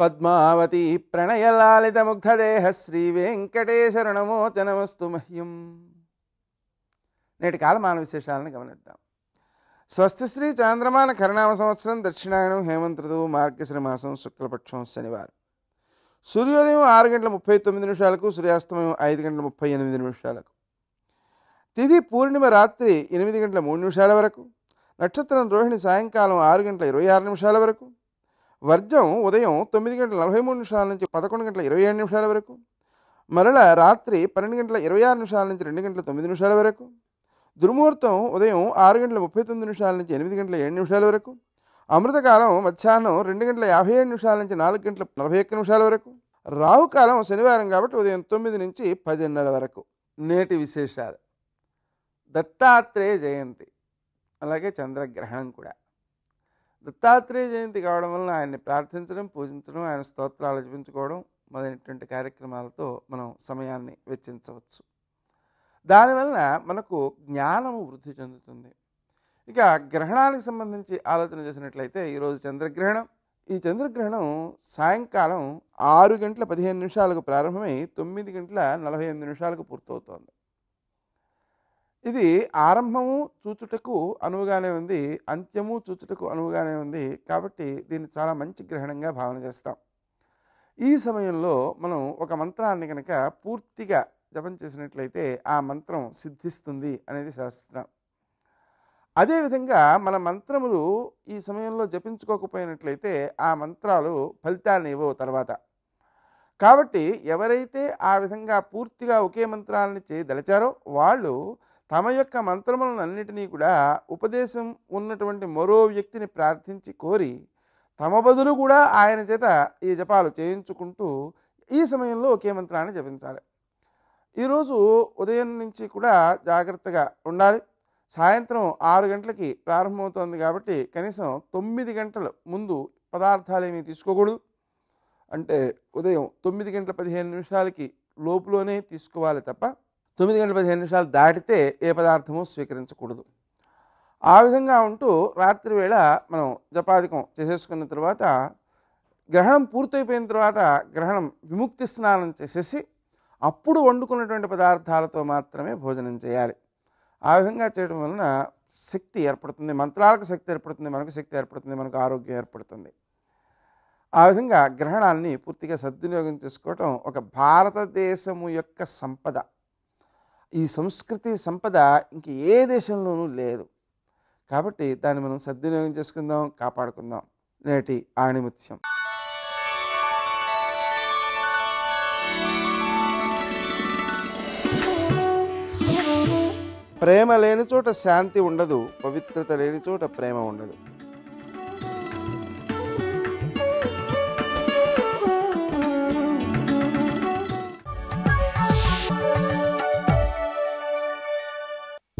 పద్మావతి ప్రణయలాలిత ముగ్ధదేహ శ్రీ వెంకటేశరణమోచనమస్తు మహ్యం. నేటి కాలమాన విశేషాలను గమనిద్దాం. స్వస్తి శ్రీ చాంద్రమాన కరణామ సంవత్సరం దక్షిణాయనం హేమంత్ ఋతువు మార్గశిర మాసం శుక్లపక్షం శనివారం. సూర్యోదయం ఆరు గంటల ముప్పై తొమ్మిది నిమిషాలకు సూర్యాస్తమయం ఐదు గంటల ముప్పై ఎనిమిది నిమిషాలకు. తిథి పూర్ణిమ రాత్రి ఎనిమిది గంటల మూడు నిమిషాల వరకు. నక్షత్రం రోహిణి సాయంకాలం ఆరు గంటల ఇరవై ఆరు నిమిషాల వరకు. వర్జం ఉదయం తొమ్మిది గంటల నలభై మూడు నిమిషాల నుంచి పదకొండు గంటల ఇరవై ఏడు నిమిషాల వరకు మరల రాత్రి పన్నెండు గంటల ఇరవై ఆరు నిమిషాల నుంచి రెండు గంటల తొమ్మిది నిమిషాల వరకు దుర్ముహూర్తం ఉదయం ఆరు గంటల ముప్పై తొమ్మిది నిమిషాల నుంచి ఎనిమిది గంటల ఏడు నిమిషాల వరకు అమృతకాలం మధ్యాహ్నం రెండు గంటల యాభై ఏడు నిమిషాల నుంచి నాలుగు గంటల నలభై ఒక్క నిమిషాల వరకు రాహుకాలం శనివారం కాబట్టి ఉదయం తొమ్మిది నుంచి పదిన్నర వరకు. నేటి విశేషాలు. దత్తాత్రేయ జయంతి. అలాగే చంద్రగ్రహణం కూడా. దత్తాత్రేయ జయంతి కావడం వలన ఆయన్ని ప్రార్థించడం పూజించడం ఆయన స్తోత్రాలు జపించుకోవడం మొదలైనటువంటి కార్యక్రమాలతో మనం సమయాన్ని వెచ్చించవచ్చు. దానివలన మనకు జ్ఞానము వృద్ధి చెందుతుంది. ఇక గ్రహణానికి సంబంధించి ఆలోచన చేసినట్లయితే ఈరోజు చంద్రగ్రహణం. ఈ చంద్రగ్రహణం సాయంకాలం ఆరు గంటల పదిహేను నిమిషాలకు ప్రారంభమై తొమ్మిది గంటల నలభై ఎనిమిది నిమిషాలకు పూర్తవుతోంది. ఇది ఆరంభము చూచుటకు అనువుగానే ఉంది అంత్యము చూచుటకు అనువుగానే ఉంది కాబట్టి దీన్ని చాలా మంచి గ్రహణంగా భావన చేస్తాం. ఈ సమయంలో మనం ఒక మంత్రాన్ని కనుక పూర్తిగా జపం చేసినట్లయితే ఆ మంత్రం సిద్ధిస్తుంది అనేది శాస్త్రం. అదేవిధంగా మన మంత్రములు ఈ సమయంలో జపించుకోకపోయినట్లయితే ఆ మంత్రాలు ఫలితాలను ఇవ్వవు తర్వాత. కాబట్టి ఎవరైతే ఆ విధంగా పూర్తిగా ఒకే మంత్రాలని చేయదలిచారో వాళ్ళు తమ యొక్క మంత్రములను అన్నిటినీ కూడా ఉపదేశం ఉన్నటువంటి మరో వ్యక్తిని ప్రార్థించి కోరి తమ బదులు కూడా ఆయన చేత ఈ జపాలు చేయించుకుంటూ ఈ సమయంలో ఒకే మంత్రాన్ని జపించాలి. ఈరోజు ఉదయం నుంచి కూడా జాగ్రత్తగా ఉండాలి. సాయంత్రం ఆరు గంటలకి ప్రారంభమవుతోంది కాబట్టి కనీసం తొమ్మిది గంటల ముందు పదార్థాలు ఏమీ తీసుకోకూడదు. అంటే ఉదయం తొమ్మిది గంటల పదిహేను నిమిషాలకి లోపులోనే తీసుకోవాలి తప్ప తొమ్మిది గంటల పదిహేను నిమిషాలు దాటితే ఏ పదార్థము స్వీకరించకూడదు. ఆ విధంగా ఉంటూ రాత్రి వేళ మనం జపాధికం చేసేసుకున్న తర్వాత గ్రహణం పూర్తయిపోయిన తర్వాత గ్రహణం విముక్తి స్నానం చేసేసి అప్పుడు వండుకున్నటువంటి పదార్థాలతో మాత్రమే భోజనం చేయాలి. ఆ విధంగా చేయడం వలన శక్తి ఏర్పడుతుంది మంత్రాలకు శక్తి ఏర్పడుతుంది మనకు శక్తి ఏర్పడుతుంది మనకు ఆరోగ్యం ఏర్పడుతుంది. ఆ విధంగా గ్రహణాన్ని పూర్తిగా సద్వినియోగం చేసుకోవటం ఒక భారతదేశము యొక్క సంపద. ఈ సంస్కృతి సంపద ఇంక ఏ దేశంలోనూ లేదు. కాబట్టి దాన్ని మనం సద్వినియోగం చేసుకుందాం కాపాడుకుందాం. నేటి ఆణిముత్యం. ప్రేమ లేని చోట శాంతి ఉండదు పవిత్రత లేని చోట ప్రేమ ఉండదు.